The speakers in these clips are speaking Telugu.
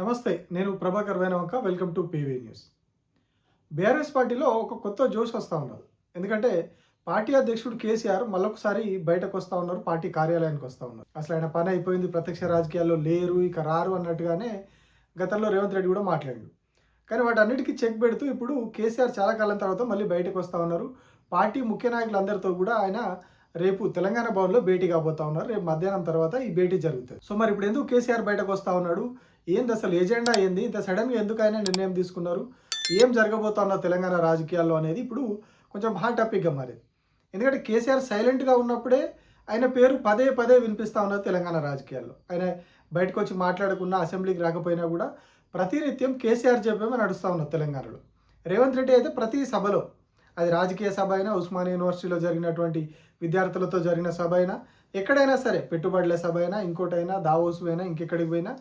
నమస్తే నేను Prabhakar Venavanka welcome to PV news. BRS పార్టీలో ఒక కొత్త జోష్ వస్తూ ఉన్నారు ఎందుకంటే పార్టీ అధ్యక్షుడు కేసీఆర్ మళ్ళొకసారి బయటకు వస్తూ ఉన్నారు పార్టీ కార్యాలయానికి వస్తూ ఉన్నారు. అసలు ఆయన పని అయిపోయింది ప్రత్యక్ష రాజకీయాల్లో లేరు ఇక రారు అన్నట్టుగానే గతంలో రేవంత్ రెడ్డి కూడా మాట్లాడాడు. కానీ వాటన్నిటికీ చెక్ పెడుతూ ఇప్పుడు కేసీఆర్ చాలా కాలం తర్వాత మళ్ళీ బయటకు వస్తూ ఉన్నారు. పార్టీ ముఖ్య నాయకులందరితో కూడా ఆయన రేపు తెలంగాణ భవన్లో భేటీ కాబోతా ఉన్నారు. రేపు మధ్యాహ్నం తర్వాత ఈ భేటీ జరుగుతుంది. సో మరి ఇప్పుడు ఎందుకు కేసీఆర్ బయటకు వస్తూ ఉన్నాడు? ఏంది అసలు ఏజెండా ఏంది? ఇంత సడన్గా ఎందుకైనా నిర్ణయం తీసుకున్నారు? ఏం జరగబోతున్న తెలంగాణ రాజకీయాల్లో అనేది ఇప్పుడు కొంచెం హాట్ టాపిక్గా మారింది. ఎందుకంటే కేసీఆర్ సైలెంట్గా ఉన్నప్పుడే ఆయన పేరు పదే పదే వినిపిస్తూ ఉన్నది తెలంగాణ రాజకీయాల్లో. ఆయన బయటకు వచ్చి మాట్లాడకుండా అసెంబ్లీకి రాకపోయినా కూడా ప్రతినిత్యం కేసీఆర్ చెప్పేమో నడుస్తూ ఉన్నది తెలంగాణలో. రేవంత్ రెడ్డి అయితే ప్రతి సభలో అది రాజకీయ సభ అయినా ఉస్మానియా యూనివర్సిటీలో జరిగినటువంటి విద్యార్థులతో జరిగిన సభ అయినా ఎక్కడైనా సరే పెట్టుబడుల సభ అయినా ఇంకోటైనా దావోస్ అయినా ఇంకెక్కడికి పోయినా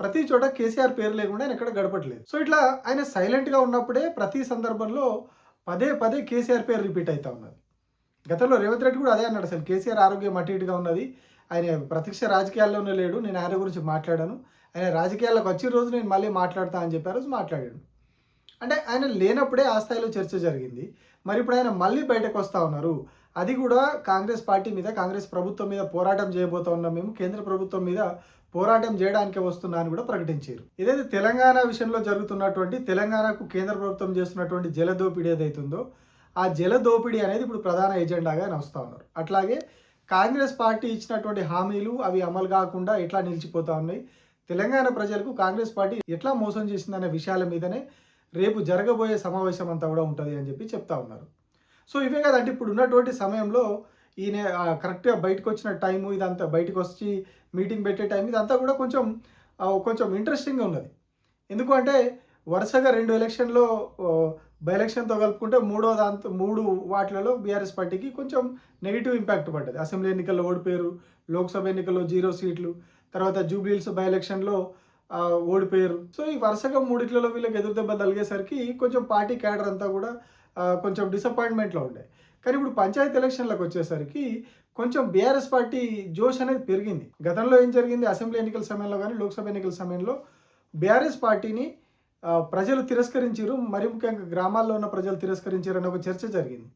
ప్రతి చోట కేసీఆర్ పేరు లేకుండా ఆయన ఎక్కడ గడపట్లేదు. సో ఇట్లా ఆయన సైలెంట్గా ఉన్నప్పుడే ప్రతి సందర్భంలో పదే పదే కేసీఆర్ పేరు రిపీట్ అవుతా ఉన్నది. గతంలో రేవంత్ రెడ్డి కూడా అదే అన్నాడు అసలు కేసీఆర్ ఆరోగ్యం అటు ఇటుగా ఉన్నది. ఆయన ప్రత్యక్ష రాజకీయాల్లోనే లేడు. నేను ఆయన గురించి మాట్లాడాను. ఆయన రాజకీయాల్లోకి వచ్చిన రోజు నేను మళ్ళీ మాట్లాడతా అని చెప్పి రోజు మాట్లాడాడు. అంటే ఆయన లేనప్పుడే ఆ స్థాయిలో చర్చ జరిగింది. మరి ఇప్పుడు ఆయన మళ్ళీ బయటకు వస్తూ ఉన్నారు. అది కూడా కాంగ్రెస్ పార్టీ మీద కాంగ్రెస్ ప్రభుత్వం మీద పోరాటం చేయబోతా ఉన్నాం మేము. కేంద్ర ప్రభుత్వం మీద పోరాటం చేయడానికి వస్తున్నా అని కూడా ప్రకటించారు. ఏదైతే తెలంగాణ విషయంలో జరుగుతున్నటువంటి తెలంగాణకు కేంద్ర ప్రభుత్వం చేస్తున్నటువంటి జల దోపిడీ ఏదైతుందో ఆ జల దోపిడీ అనేది ఇప్పుడు ప్రధాన ఎజెండాగా ఆయన ఉన్నారు. అట్లాగే కాంగ్రెస్ పార్టీ ఇచ్చినటువంటి హామీలు అవి అమలు కాకుండా ఎట్లా నిలిచిపోతా ఉన్నాయి? తెలంగాణ ప్రజలకు కాంగ్రెస్ పార్టీ ఎట్లా మోసం చేసిందనే విషయాల మీదనే రేపు జరగబోయే సమావేశం అంతా కూడా ఉంటుంది అని చెప్పి చెప్తా ఉన్నారు. సో ఇవే కదంటే ఇప్పుడు ఉన్నటువంటి సమయంలో ఈయన కరెక్ట్గా బయటకు వచ్చిన టైము ఇదంతా బయటకు వచ్చి మీటింగ్ పెట్టే టైం ఇదంతా కూడా కొంచెం కొంచెం ఇంట్రెస్టింగ్గా ఉన్నది. ఎందుకంటే వరుసగా రెండు ఎలక్షన్లో బై ఎలక్షన్తో కలుపుకుంటే మూడో దాంతో మూడు వాటిలలో బీఆర్ఎస్ పార్టీకి కొంచెం నెగిటివ్ ఇంపాక్ట్ పడ్డది. అసెంబ్లీ ఎన్నికల్లో ఓడిపోయారు లోక్సభ ఎన్నికల్లో జీరో సీట్లు తర్వాత జూబ్లీహిల్స్ బై ఎలక్షన్లో ఓడిపోయారు. సో ఈ వరుసగా మూడిట్లలో వీళ్ళకి ఎదురు దెబ్బ తలిగేసరికి కొంచెం పార్టీ క్యాడర్ అంతా కూడా కొంచెం డిసప్పాయింట్మెంట్లో ఉండే. కానీ ఇప్పుడు పంచాయతీ ఎలక్షన్లకు వచ్చేసరికి కొంచెం బీఆర్ఎస్ పార్టీ జోష్ అనేది పెరిగింది. గతంలో ఏం జరిగింది? అసెంబ్లీ ఎన్నికల సమయంలో కానీ లోక్సభ ఎన్నికల సమయంలో బీఆర్ఎస్ పార్టీని ప్రజలు తిరస్కరించారు. మరి ముఖ్యంగా గ్రామాల్లో ఉన్న ప్రజలు తిరస్కరించారు అనే ఒక చర్చ జరిగింది.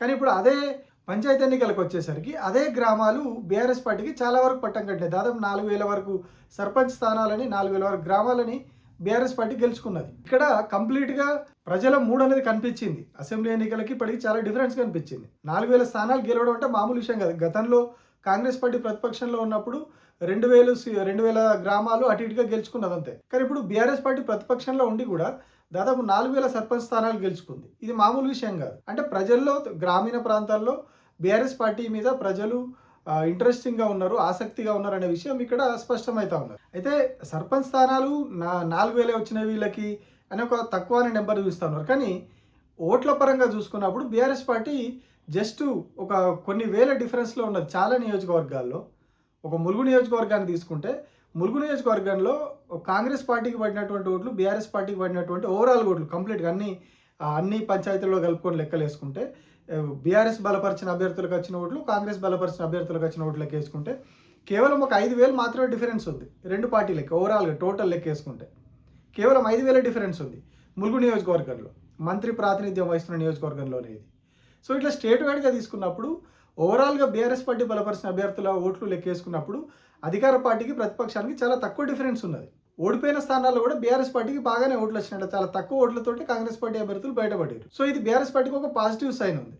కానీ ఇప్పుడు అదే పంచాయతీ ఎన్నికలకు వచ్చేసరికి అదే గ్రామాలు బీఆర్ఎస్ పార్టీకి చాలా వరకు పట్టం కట్టాయి దాదాపు నాలుగు వేల వరకు సర్పంచ్ స్థానాలని నాలుగు వేల వరకు గ్రామాలని బీఆర్ఎస్ పార్టీ గెలుచుకున్నది. ఇక్కడ కంప్లీట్గా ప్రజల మూడు అనేది కనిపించింది. అసెంబ్లీ ఎన్నికలకి ఇప్పటికి చాలా డిఫరెన్స్ కనిపించింది. నాలుగు వేల స్థానాలు గెలవడం అంటే మామూలు విషయం కాదు. గతంలో కాంగ్రెస్ పార్టీ ప్రతిపక్షంలో ఉన్నప్పుడు రెండు వేలు రెండు వేల గ్రామాలు అటు ఇటుగా గెలుచుకున్నది అంతే. కానీ ఇప్పుడు బీఆర్ఎస్ పార్టీ ప్రతిపక్షంలో ఉండి కూడా దాదాపు నాలుగు వేల సర్పంచ్ స్థానాలు గెలుచుకుంది. ఇది మామూలు విషయం కాదు. అంటే ప్రజల్లో గ్రామీణ ప్రాంతాల్లో బీఆర్ఎస్ పార్టీ మీద ప్రజలు ఇంట్రెస్టింగ్గా ఉన్నారు ఆసక్తిగా ఉన్నారు అనే విషయం ఇక్కడ స్పష్టమవుతా ఉన్నారు అయితే సర్పంచ్ స్థానాలు నా నాలుగు వేలే వచ్చిన వీళ్ళకి అని ఒక తక్కువ అనే నెంబర్ చూస్తూ ఉన్నారు. కానీ ఓట్ల పరంగా చూసుకున్నప్పుడు బీఆర్ఎస్ పార్టీ జస్ట్ ఒక కొన్ని వేల డిఫరెన్స్లో ఉన్నది చాలా నియోజకవర్గాల్లో. ఒక ములుగు నియోజకవర్గాన్ని తీసుకుంటే ములుగు నియోజకవర్గంలో కాంగ్రెస్ పార్టీకి పడినటువంటి ఓట్లు బీఆర్ఎస్ పార్టీకి పడినటువంటి ఓవరాల్ ఓట్లు కంప్లీట్గా అన్ని అన్ని పంచాయతీల్లో కలుపుకొని లెక్కలు వేసుకుంటే బీఆర్ఎస్ బలపరిచిన అభ్యర్థులకు వచ్చిన ఓట్లు కాంగ్రెస్ బలపరిచిన అభ్యర్థులకు వచ్చిన ఓట్లు వేసుకుంటే కేవలం ఒక ఐదు వేలు మాత్రమే డిఫరెన్స్ ఉంది. రెండు పార్టీ లెక్క ఓవరాల్గా టోటల్ లెక్క వేసుకుంటే కేవలం ఐదు వేల డిఫరెన్స్ ఉంది ములుగు నియోజకవర్గంలో. మంత్రి ప్రాతినిధ్యం వహిస్తున్న నియోజకవర్గంలోనే ఇది సో ఇట్లా స్టేట్ వైడ్గా తీసుకున్నప్పుడు ఓవరాల్గా బీఆర్ఎస్ పార్టీ బలపరిచిన అభ్యర్థుల ఓట్లు లెక్కేసుకున్నప్పుడు అధికార పార్టీకి ప్రతిపక్షానికి చాలా తక్కువ డిఫరెన్స్ ఉన్నది. ఓడిపోయిన స్థానాల్లో కూడా బీఆర్ఎస్ పార్టీకి బాగానే ఓట్లు వచ్చినాయి చాలా తక్కువ ఓట్లతోటి కాంగ్రెస్ పార్టీ అభ్యర్థులు బయటపడ్డారు. సో ఇది బీఆర్ఎస్ పార్టీకి ఒక పాజిటివ్ సైన్ ఉంది.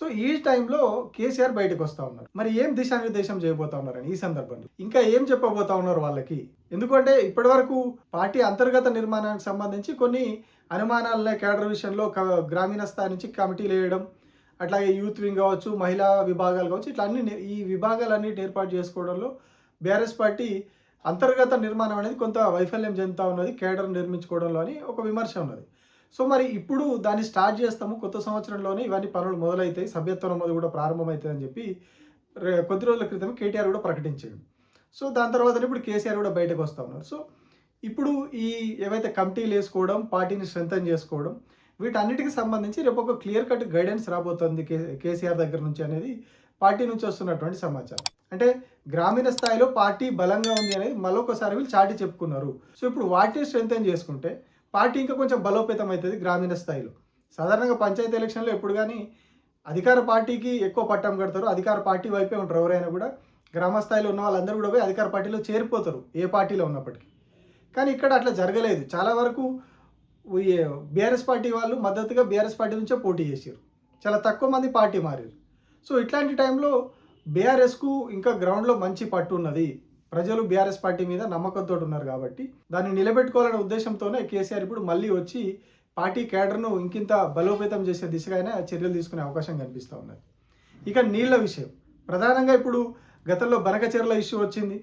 సో ఈ టైంలో కేసీఆర్ బయటకు వస్తా ఉన్నారు. మరి ఏం దిశానిర్దేశం చేయబోతా ఉన్నారని ఈ సందర్భంలో? ఇంకా ఏం చెప్పబోతా ఉన్నారు వాళ్ళకి? ఎందుకంటే ఇప్పటి వరకు పార్టీ అంతర్గత నిర్మాణానికి సంబంధించి కొన్ని అనుమానాలనే కేడర్ విషయంలో క- గ్రామీణ స్థాయి నుంచి కమిటీలు వేయడం అట్లాగే యూత్ వింగ్ కావచ్చు మహిళా విభాగాలు కావచ్చు ఇట్లా అన్ని ఈ విభాగాలన్నిటి ఏర్పాటు చేసుకోవడంలో బీఆర్ఎస్ పార్టీ అంతర్గత నిర్మాణం అనేది కొంత వైఫల్యం చెందుతా ఉన్నది కేడర్ నిర్మించుకోవడంలో అని ఒక విమర్శ ఉన్నది. సో మరి ఇప్పుడు దాన్ని స్టార్ట్ చేస్తాము కొత్త సంవత్సరంలోనే ఇవన్నీ పనులు మొదలైతాయి సభ్యత్వ నమోదు కూడా ప్రారంభమవుతుందని చెప్పి కొద్ది రోజుల క్రితం కేటీఆర్ కూడా ప్రకటించాడు. సో దాని తర్వాత ఇప్పుడు కేసీఆర్ కూడా బయటకు వస్తూ ఉన్నారు. సో ఇప్పుడు ఈ ఏవైతే కమిటీలు వేసుకోవడం పార్టీని స్ట్రెంథన్ చేసుకోవడం వీటన్నిటికి సంబంధించి రేపు ఒక క్లియర్ కట్ గైడెన్స్ రాబోతుంది కే కేసీఆర్ దగ్గర నుంచి అనేది పార్టీ నుంచి వస్తున్నటువంటి సమాచారం. అంటే గ్రామీణ స్థాయిలో పార్టీ బలంగా ఉంది అనేది మరొకసారి వీళ్ళు చాటి చెప్పుకున్నారు. సో ఇప్పుడు వాటిని స్ట్రెంగ్ చేసుకుంటే పార్టీ ఇంకా కొంచెం బలోపేతం అవుతుంది గ్రామీణ స్థాయిలో. సాధారణంగా పంచాయతీ ఎలక్షన్లో ఎప్పుడు కానీ అధికార పార్టీకి ఎక్కువ పట్టం కడతారు. అధికార పార్టీ వైపే ఉంటారు ఎవరైనా కూడా. గ్రామ స్థాయిలో ఉన్న వాళ్ళందరూ కూడా పోయి అధికార పార్టీలో చేరిపోతారు ఏ పార్టీలో ఉన్నప్పటికీ. కానీ ఇక్కడ అట్లా జరగలేదు. చాలా వరకు బీఆర్ఎస్ పార్టీ వాళ్ళు మద్దతుగా బీఆర్ఎస్ పార్టీ నుంచే పోటీ చేశారు. చాలా తక్కువ మంది పార్టీ మారారు. సో ఇట్లాంటి టైంలో బీఆర్ఎస్కు ఇంకా గ్రౌండ్లో మంచి పట్టు ఉన్నది. ప్రజలు బీఆర్ఎస్ పార్టీ మీద నమ్మకంతో ఉన్నారు కాబట్టి దాన్ని నిలబెట్టుకోవాలనే ఉద్దేశంతోనే కేసీఆర్ ఇప్పుడు మళ్ళీ వచ్చి పార్టీ కేడర్ను ఇంకింత బలోపేతం చేసే దిశగా అయినా చర్యలు తీసుకునే అవకాశం కనిపిస్తూ ఉన్నది. ఇక నీళ్ళ విషయం. ప్రధానంగా ఇప్పుడు గతంలో బనకచెర్ల ఇష్యూ వచ్చింది.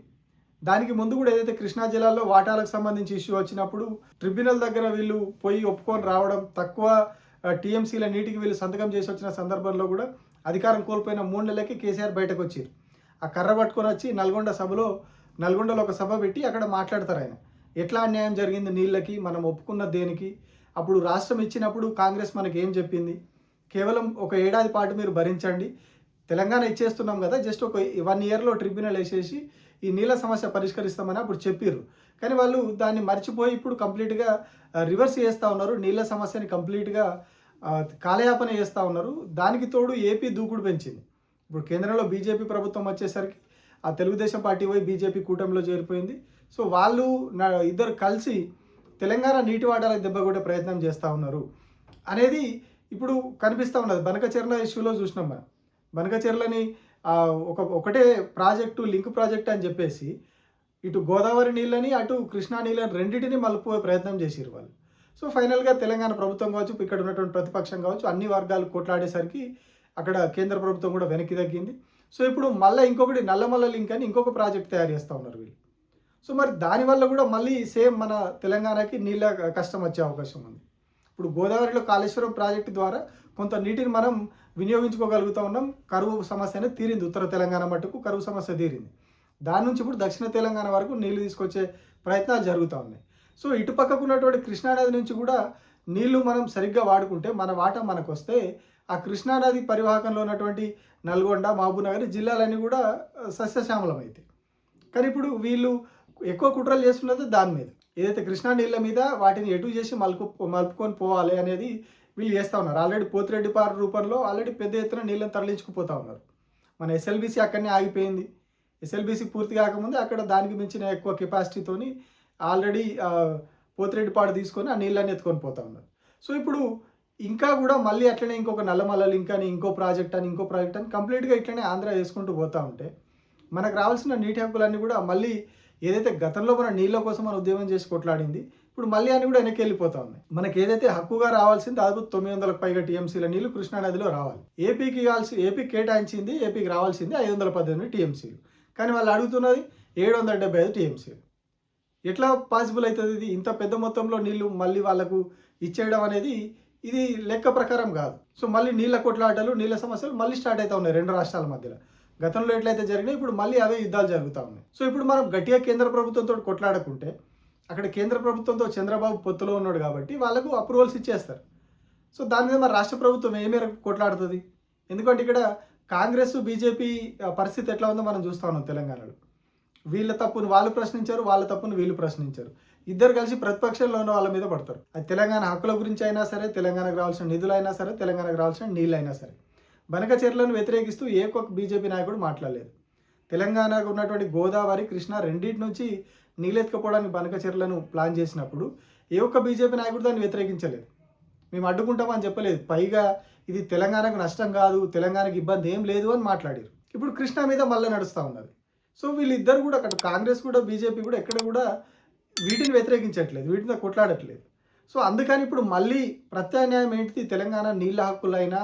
దానికి ముందు కూడా ఏదైతే కృష్ణా జిల్లాలో వాటాలకు సంబంధించి ఇష్యూ వచ్చినప్పుడు ట్రిబ్యునల్ దగ్గర వీళ్ళు పోయి ఒప్పుకొని రావడం తక్కువ టీఎంసీల నీటికి వీళ్ళు సంతకం చేసి వచ్చిన సందర్భంలో కూడా అధికారం కోల్పోయిన మూడు నెలలకి కేసీఆర్ బయటకు వచ్చారు. ఆ కర్ర పట్టుకొని వచ్చి నల్గొండ సభలో నల్గొండలో ఒక సభ పెట్టి అక్కడ మాట్లాడతారు ఆయన. ఎట్లా అన్యాయం జరిగింది నీళ్ళకి మనం ఒప్పుకున్న దేనికి? అప్పుడు రాష్ట్రం ఇచ్చినప్పుడు కాంగ్రెస్ మనకి ఏం చెప్పింది? కేవలం ఒక ఏడాది పాటు మీరు భరించండి. తెలంగాణ ఇచ్చేస్తున్నాం కదా జస్ట్ ఒక వన్ ఇయర్లో ట్రిబ్యునల్ వేసేసి ఈ నీళ్ళ సమస్య పరిష్కరిస్తామని అప్పుడు చెప్పారు కానీ వాళ్ళు దాన్ని మర్చిపోయి ఇప్పుడు కంప్లీట్గా రివర్స్ చేస్తూ ఉన్నారు. నీళ్ళ సమస్యని కంప్లీట్గా కాలయాపన చేస్తూ ఉన్నారు. దానికి తోడు ఏపీ దూకుడు పెంచింది. ఇప్పుడు కేంద్రంలో బీజేపీ ప్రభుత్వం వచ్చేసరికి ఆ తెలుగుదేశం పార్టీ పోయి బీజేపీ కూటమిలో చేరిపోయింది. సో వాళ్ళు నా ఇద్దరు కలిసి తెలంగాణ నీటి వాటాలకు దెబ్బ కొట్టే ప్రయత్నం చేస్తూ ఉన్నారు. అనేది ఇప్పుడు కనిపిస్తూ ఉన్నది. బనకచెర్ల ఇష్యూలో చూసినాం మనం. బనకచెర్లని ఒక ఒకటే ప్రాజెక్టు లింక్ ప్రాజెక్ట్ అని చెప్పేసి ఇటు గోదావరి నీళ్ళని అటు కృష్ణా నీళ్ళని రెండింటిని మలుపుపోయే ప్రయత్నం చేసిరు వాళ్ళు. సో ఫైనల్గా తెలంగాణ ప్రభుత్వం కావచ్చు ఇక్కడ ఉన్నటువంటి ప్రతిపక్షం కావచ్చు అన్ని వర్గాలు కొట్లాడేసరికి అక్కడ కేంద్ర ప్రభుత్వం కూడా వెనక్కి తగ్గింది. సో ఇప్పుడు మళ్ళీ ఇంకొకటి నల్లమల్ల లింక్ అని ఇంకొక ప్రాజెక్ట్ తయారు చేస్తూ ఉన్నారు వీళ్ళు. సో మరి దానివల్ల కూడా మళ్ళీ సేమ్ మన తెలంగాణకి నీళ్ళ కష్టం వచ్చే అవకాశం ఉంది. ఇప్పుడు గోదావరిలో కాళేశ్వరం ప్రాజెక్టు ద్వారా కొంత నీటిని మనం వినియోగించుకోగలుగుతూ ఉన్నాం. కరువు సమస్య అనేది తీరింది ఉత్తర తెలంగాణ మట్టుకు కరువు సమస్య తీరింది. దాని నుంచి ఇప్పుడు దక్షిణ తెలంగాణ వరకు నీళ్ళు తీసుకొచ్చే ప్రయత్నాలు జరుగుతూ ఉన్నాయి. సో ఇటుపక్కకు ఉన్నటువంటి కృష్ణానది నుంచి కూడా నీళ్ళు మనం సరిగ్గా వాడుకుంటే మన వాటా మనకు వస్తే ఆ కృష్ణానది పరివాహకంలో ఉన్నటువంటి నల్గొండ మహబూబ్నగర్ జిల్లాలన్నీ కూడా సస్యశ్యామలం అవుతాయి కానీ ఇప్పుడు వీళ్ళు ఎక్కువ కుట్రలు చేస్తున్నది దాని మీద. ఏదైతే కృష్ణా నీళ్ళ మీద వాటిని ఎటు చేసి మలుపు మలుపుకొని పోవాలి అనేది వీళ్ళు చేస్తూ ఉన్నారు. ఆల్రెడీ పోతిరెడ్డి పార్ రూపంలో ఆల్రెడీ పెద్ద ఎత్తున నీళ్ళని తరలించుకుపోతూ ఉన్నారు. మన ఎస్ఎల్బీసీ అక్కడనే ఆగిపోయింది. ఎస్ఎల్బీసీ పూర్తి కాకముందే అక్కడ దానికి మించిన ఎక్కువ కెపాసిటీతోని ఆల్రెడీ పోతిరెడ్డిపాడు తీసుకొని ఆ నీళ్ళని ఎత్తుకొని పోతా ఉన్నారు. సో ఇప్పుడు ఇంకా కూడా మళ్ళీ అట్లనే ఇంకొక నల్లమల్లలు ఇంకా అని ఇంకో ప్రాజెక్ట్ అని ఇంకో ప్రాజెక్ట్ అని కంప్లీట్గా ఇట్లనే ఆంధ్ర వేసుకుంటూ పోతూ ఉంటే మనకు రావాల్సిన నీటి హక్కులన్నీ కూడా మళ్ళీ ఏదైతే గతంలో మన నీళ్ళ కోసం మన ఉద్యమం చేసి కొట్లాడింది ఇప్పుడు మళ్ళీ అని కూడా వెనక్కి వెళ్ళిపోతా ఉంది మనకి ఏదైతే హక్కుగా రావాల్సింది దాదాపు తొమ్మిది వందలకు పైగా టీఎంసీల నీళ్ళు కృష్ణానదిలో రావాలి. ఏపీకి కావాల్సి ఏపీకి కేటాయించింది ఏపీకి రావాల్సింది ఐదు వందల పద్దెనిమిది టీఎంసీలు. కానీ వాళ్ళు అడుగుతున్నది ఏడు వందల డెబ్బై ఐదు టీఎంసీలు. ఎట్లా పాసిబుల్ అవుతుంది ఇది? ఇంత పెద్ద మొత్తంలో నీళ్ళు మళ్ళీ వాళ్ళకు ఇచ్చేయడం అనేది ఇది లెక్క ప్రకారం కాదు. సో మళ్ళీ నీళ్ళ కొట్లాటలు నీళ్ళ సమస్యలు మళ్ళీ స్టార్ట్ అవుతా ఉన్నాయి రెండు రాష్ట్రాల మధ్యలో. గతంలో ఎట్లయితే జరిగినాయి ఇప్పుడు మళ్ళీ అవే యుద్ధాలు జరుగుతూ ఉన్నాయి. సో ఇప్పుడు మనం గట్టిగా కేంద్ర ప్రభుత్వంతో కొట్లాడకుంటే అక్కడ కేంద్ర ప్రభుత్వంతో చంద్రబాబు పొత్తులో ఉన్నాడు కాబట్టి వాళ్ళకు అప్రూవల్స్ ఇచ్చేస్తారు. సో దాని మీద మరి రాష్ట్ర ప్రభుత్వం ఏ మేరకు కొట్లాడుతుంది? ఎందుకంటే ఇక్కడ కాంగ్రెస్ బీజేపీ పరిస్థితి ఎట్లా ఉందో మనం చూస్తా ఉన్నాం తెలంగాణలో. వీళ్ళ తప్పును వాళ్ళు ప్రశ్నించారు వాళ్ళ తప్పును వీళ్ళు ప్రశ్నించారు. ఇద్దరు కలిసి ప్రతిపక్షంలో ఉన్న వాళ్ళ మీద పడతారు. అది తెలంగాణ హక్కుల గురించి అయినా సరే తెలంగాణకు రావాల్సిన నిధులు అయినా సరే తెలంగాణకు రావాల్సిన నీళ్ళు అయినా సరే బనకచర్యలను వ్యతిరేకిస్తూ ఏ ఒక్క బీజేపీ నాయకుడు మాట్లాడలేదు. తెలంగాణకు ఉన్నటువంటి గోదావరి కృష్ణ రెండింటి నుంచి నీళ్ళెత్తుకపోవడానికి బనక చర్యలను ప్లాన్ చేసినప్పుడు ఏ ఒక్క బీజేపీ నాయకుడు దాన్ని వ్యతిరేకించలేదు. మేము అడ్డుకుంటామని చెప్పలేదు. పైగా ఇది తెలంగాణకు నష్టం కాదు తెలంగాణకు ఇబ్బంది ఏం లేదు అని మాట్లాడారు. ఇప్పుడు కృష్ణ మీద మళ్ళీ నడుస్తూ ఉన్నది. సో వీళ్ళిద్దరు కూడా అక్కడ కాంగ్రెస్ కూడా బీజేపీ కూడా ఎక్కడ కూడా వీటిని వ్యతిరేకించట్లేదు వీటితో కొట్లాడట్లేదు. సో అందుకని ఇప్పుడు మళ్ళీ ప్రత్యామ్నాయం ఏంటిది? తెలంగాణ నీళ్ళ హక్కులైనా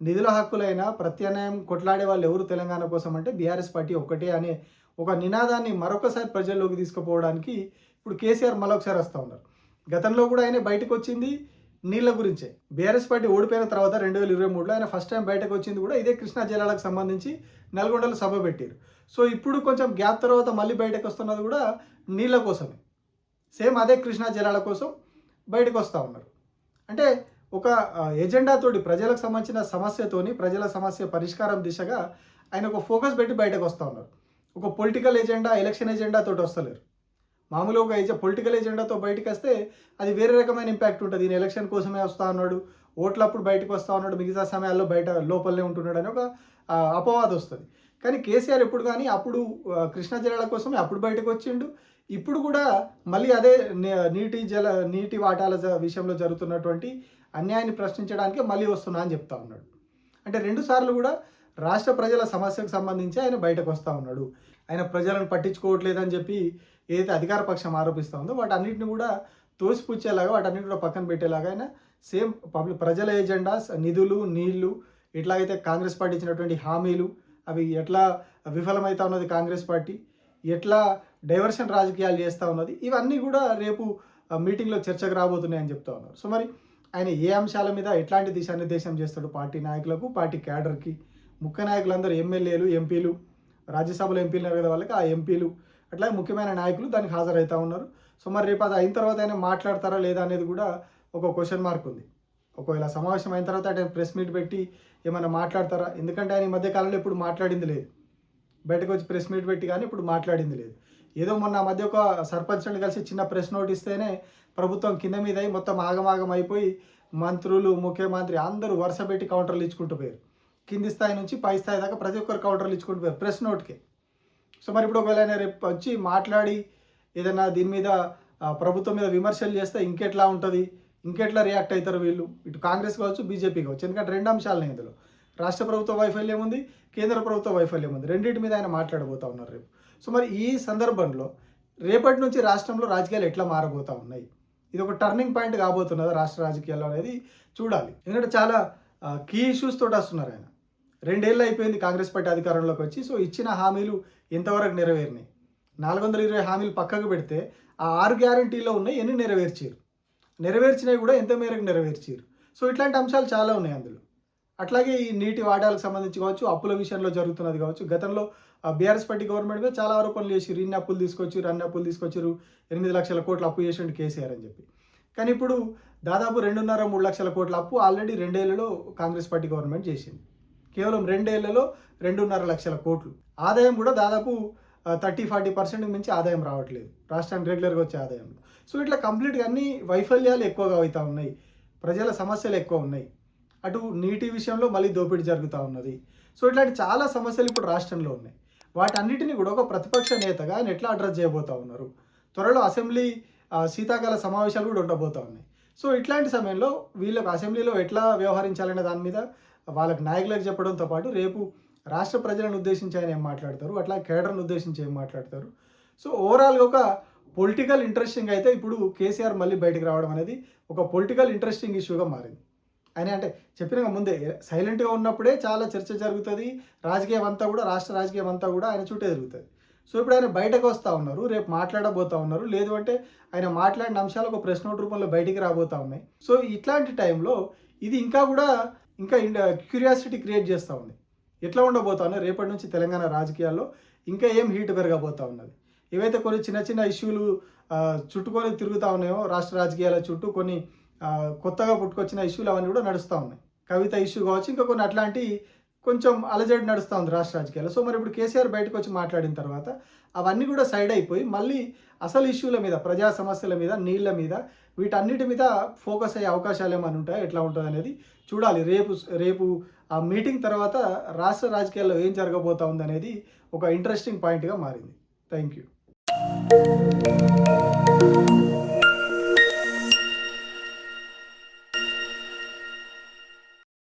నిధుల హక్కులైనా ప్రత్యామ్నాయం కొట్లాడే వాళ్ళు ఎవరు తెలంగాణ కోసం అంటే బీఆర్ఎస్ పార్టీ ఒక్కటే అనే ఒక నినాదాన్ని మరొకసారి ప్రజల్లోకి తీసుకుపోవడానికి ఇప్పుడు కేసీఆర్ మరొకసారి వస్తూ ఉన్నారు. గతంలో కూడా ఆయన బయటకు వచ్చింది నీళ్ళ గురించే. బీఆర్ఎస్ పార్టీ ఓడిపోయిన తర్వాత రెండు వేల ఇరవై మూడులో ఆయన ఫస్ట్ టైం బయటకు వచ్చింది కూడా ఇదే కృష్ణా జిల్లాలకు సంబంధించి నల్గొండలో సభ పెట్టారు. సో ఇప్పుడు కొంచెం గ్యాప్ తర్వాత మళ్ళీ బయటకు వస్తున్నది కూడా నీళ్ళ కోసమే. సేమ్ అదే కృష్ణా జలాల కోసం బయటకు వస్తూ ఉన్నారు. అంటే ఒక ఎజెండాతోటి ప్రజలకు సంబంధించిన సమస్యతోని ప్రజల సమస్య పరిష్కారం దిశగా ఆయన ఒక ఫోకస్ పెట్టి బయటకు వస్తూ ఉన్నారు. ఒక పొలిటికల్ ఎజెండా ఎలక్షన్ ఎజెండా తోటి వస్తలేరు. మామూలుగా ఒక ఏజె పొలిటికల్ ఎజెండాతో బయటకు వస్తే అది వేరే రకమైన ఇంపాక్ట్ ఉంటుంది. ఈయన ఎలక్షన్ కోసమే వస్తా ఉన్నాడు ఓట్లప్పుడు బయటకు వస్తా ఉన్నాడు మిగతా సమయాల్లో బయట లోపలనే ఉంటున్నాడు అని ఒక అపవాదం వస్తుంది. కానీ కేసీఆర్ ఎప్పుడు కానీ అప్పుడు కృష్ణా జిల్లాల కోసమే అప్పుడు బయటకు వచ్చిండు. ఇప్పుడు కూడా మళ్ళీ అదే నీటి జల నీటి వాటాల విషయంలో జరుగుతున్నటువంటి అన్యాయాన్ని ప్రశ్నించడానికి మళ్ళీ వస్తున్నా అని చెప్తా ఉన్నాడు. అంటే రెండు సార్లు కూడా రాష్ట్ర ప్రజల సమస్యకు సంబంధించి ఆయన బయటకు వస్తూ ఉన్నాడు. ఆయన ప్రజలను పట్టించుకోవట్లేదని చెప్పి ఏదైతే అధికార పక్షం ఆరోపిస్తూ ఉందో వాటన్నిటిని కూడా తోసిపుచ్చేలాగా వాటన్నింటిని కూడా పక్కన పెట్టేలాగా ఆయన సేమ్ పబ్లిక్ ప్రజల ఎజెండాస్ నిధులు నీళ్ళు అయితే కాంగ్రెస్ పార్టీ ఇచ్చినటువంటి హామీలు అవి ఎట్లా విఫలమవుతా ఉన్నది కాంగ్రెస్ పార్టీ ఎట్లా డైవర్షన్ రాజకీయాలు చేస్తూ ఉన్నది ఇవన్నీ కూడా రేపు మీటింగ్లో చర్చకు రాబోతున్నాయని చెప్తా ఉన్నారు. సో మరి ఆయన ఏ అంశాల మీద ఎట్లాంటి దిశానిర్దేశం చేస్తాడు పార్టీ నాయకులకు పార్టీ క్యాడర్కి? ముఖ్య నాయకులందరూ ఎమ్మెల్యేలు ఎంపీలు రాజ్యసభలో ఎంపీలు ఉన్నారు కదా వాళ్ళకి ఆ ఎంపీలు అట్లాగే ముఖ్యమైన నాయకులు దానికి హాజరవుతూ ఉన్నారు. సో మరి రేపు అది అయిన తర్వాత ఆయన మాట్లాడతారా లేదా అనేది కూడా ఒక క్వశ్చన్ మార్క్ ఉంది. ఒకవేళ సమావేశం అయిన తర్వాత ఆయన ప్రెస్ మీట్ పెట్టి ఏమైనా మాట్లాడతారా? ఎందుకంటే ఆయన ఈ మధ్య కాలంలో ఇప్పుడు మాట్లాడింది లేదు. బయటకు వచ్చి ప్రెస్ మీట్ పెట్టి కానీ ఇప్పుడు మాట్లాడింది లేదు. ఏదో మొన్న మధ్య ఒక సర్పంచ్ని కలిసి చిన్న ప్రెస్ నోట్ ఇస్తేనే ప్రభుత్వం కింద మీద అయి మొత్తం ఆగమాగం అయిపోయి మంత్రులు ముఖ్యమంత్రి అందరూ వరుస పెట్టి కౌంటర్లు ఇచ్చుకుంటూ పోయారు. కింది స్థాయి నుంచి పై స్థాయి దాకా ప్రతి ఒక్కరు కౌంటర్లు ఇచ్చుకుంటూ పోయారు ప్రెస్ నోట్కే సో మరి ఇప్పుడు ఒకవేళ ఆయన రేపు వచ్చి మాట్లాడి ఏదైనా దీని మీద ప్రభుత్వం మీద విమర్శలు చేస్తే ఇంకెట్లా ఉంటుంది? ఇంకెట్లా రియాక్ట్ అవుతారు వీళ్ళు? ఇటు కాంగ్రెస్ కావచ్చు బీజేపీ కావచ్చు. ఎందుకంటే రెండు అంశాలనే ఇందులో. రాష్ట్ర ప్రభుత్వ వైఫల్యం ఉంది కేంద్ర ప్రభుత్వ వైఫల్యం ఉంది. రెండింటి మీద ఆయన మాట్లాడబోతా ఉన్నారు రేపు. సో మరి ఈ సందర్భంలో రేపటి నుంచి రాష్ట్రంలో రాజకీయాలు ఎట్లా మారబోతా ఉన్నాయి? ఇది ఒక టర్నింగ్ పాయింట్ కాబోతున్నది రాష్ట్ర రాజకీయాల్లో అనేది చూడాలి. ఎందుకంటే చాలా కీ ఇష్యూస్ తోటి వస్తున్నారు ఆయన. రెండేళ్ళు అయిపోయింది కాంగ్రెస్ పార్టీ అధికారంలోకి వచ్చి సో ఇచ్చిన హామీలు ఎంతవరకు నెరవేరినాయి? నాలుగు వందల ఇరవై హామీలు పక్కకు పెడితే ఆ ఆరు గ్యారంటీలో ఉన్నాయి ఎన్ని నెరవేర్చారు? నెరవేర్చినవి కూడా ఎంత మేరకు నెరవేర్చారు సో ఇట్లాంటి అంశాలు చాలా ఉన్నాయి అందులో. అట్లాగే ఈ నీటి వాటాలకు సంబంధించి కావచ్చు అప్పుల విషయంలో జరుగుతున్నది కావచ్చు గతంలో బీఆర్ఎస్ పార్టీ గవర్నమెంట్ మీద చాలా ఆరోపణలు చేసిరు ఇన్ని అప్పులు తీసుకొచ్చారు అన్ని అప్పులు తీసుకొచ్చారు ఎనిమిది లక్షల కోట్లు అప్పు చేసినట్టు కేసీఆర్ అని చెప్పి. కానీ ఇప్పుడు దాదాపు రెండున్నర మూడు లక్షల కోట్ల అప్పు ఆల్రెడీ రెండేళ్ళలో కాంగ్రెస్ పార్టీ గవర్నమెంట్ చేసింది. కేవలం రెండేళ్ళలో రెండున్నర లక్షల కోట్లు. ఆదాయం కూడా దాదాపు థర్టీ ఫార్టీ పర్సెంట్ మించి ఆదాయం రావట్లేదు. రాష్ట్రానికి రెగ్యులర్గా వచ్చే ఆదాయంలో సో ఇట్లా కంప్లీట్గా అన్ని వైఫల్యాలు ఎక్కువగా అవుతూ ఉన్నాయి. ప్రజల సమస్యలు ఎక్కువ ఉన్నాయి. అటు నీటి విషయంలో మళ్ళీ దోపిడీ జరుగుతూ ఉన్నది. సో ఇట్లాంటి చాలా సమస్యలు ఇప్పుడు రాష్ట్రంలో ఉన్నాయి. వాటన్నిటిని కూడా ఒక ప్రతిపక్ష నేతగా ఆయన ఎట్లా అడ్రస్ చేయబోతా ఉన్నారు? త్వరలో అసెంబ్లీ శీతాకాల సమావేశాలు కూడా ఉండబోతా ఉన్నాయి. సో ఇట్లాంటి సమయంలో వీళ్ళకు అసెంబ్లీలో ఎట్లా వ్యవహరించాలనే దాని మీద వాళ్ళకి నాయకులకు చెప్పడంతో పాటు రేపు రాష్ట్ర ప్రజలను ఉద్దేశించి ఆయన ఏం మాట్లాడతారు? అట్లా కేడర్ను ఉద్దేశించి ఏం మాట్లాడతారు? సో ఓవరాల్గా ఒక పొలిటికల్ ఇంట్రెస్టింగ్ అయితే ఇప్పుడు కేసీఆర్ మళ్ళీ బయటకు రావడం అనేది ఒక పొలిటికల్ ఇంట్రెస్టింగ్ ఇష్యూగా మారింది. ఆయన అంటే చెప్పిన ముందే సైలెంట్గా ఉన్నప్పుడే చాలా చర్చ జరుగుతుంది రాజకీయం అంతా కూడా రాష్ట్ర రాజకీయం అంతా కూడా ఆయన చుట్టే జరుగుతుంది సో ఇప్పుడు ఆయన బయటకు వస్తూ ఉన్నారు రేపు మాట్లాడబోతా ఉన్నారు లేదు అంటే ఆయన మాట్లాడిన అంశాలు ఒక ప్రెస్ నోట్ రూపంలో బయటికి రాబోతూ ఉన్నాయి. సో ఇట్లాంటి టైంలో ఇది ఇంకా కూడా ఇంకా క్యూరియాసిటీ క్రియేట్ చేస్తూ ఉంది. ఎట్లా ఉండబోతా ఉన్నాయి? రేపటి నుంచి తెలంగాణ రాజకీయాల్లో ఇంకా ఏం హీట్ పెరగబోతా ఉన్నది? ఏవైతే కొన్ని చిన్న చిన్న ఇష్యూలు చుట్టుకొని తిరుగుతూ ఉన్నాయో రాష్ట్ర రాజకీయాల చుట్టూ కొన్ని కొత్తగా పుట్టుకొచ్చిన ఇష్యూలు అవన్నీ కూడా నడుస్తూ ఉన్నాయి. కవిత ఇష్యూ కావచ్చు ఇంకా కొన్ని అట్లాంటి కొంచెం అలజడి నడుస్తూ ఉంది రాష్ట్ర రాజకీయాలు సో మరి ఇప్పుడు కేసీఆర్ బయటకు వచ్చి మాట్లాడిన తర్వాత అవన్నీ కూడా సైడ్ అయిపోయి మళ్ళీ అసలు ఇష్యూల మీద ప్రజా సమస్యల మీద నీళ్ళ మీద వీటన్నిటి మీద ఫోకస్ అయ్యే అవకాశాలు ఏమైనా ఉంటాయో ఎట్లా ఉంటుంది అనేది చూడాలి. రేపు రేపు ఆ మీటింగ్ తర్వాత రాష్ట్ర రాజకీయాల్లో ఏం జరగబోతా ఉందనేది అనేది ఒక ఇంట్రెస్టింగ్ పాయింట్గా మారింది. Thank you. Thank you.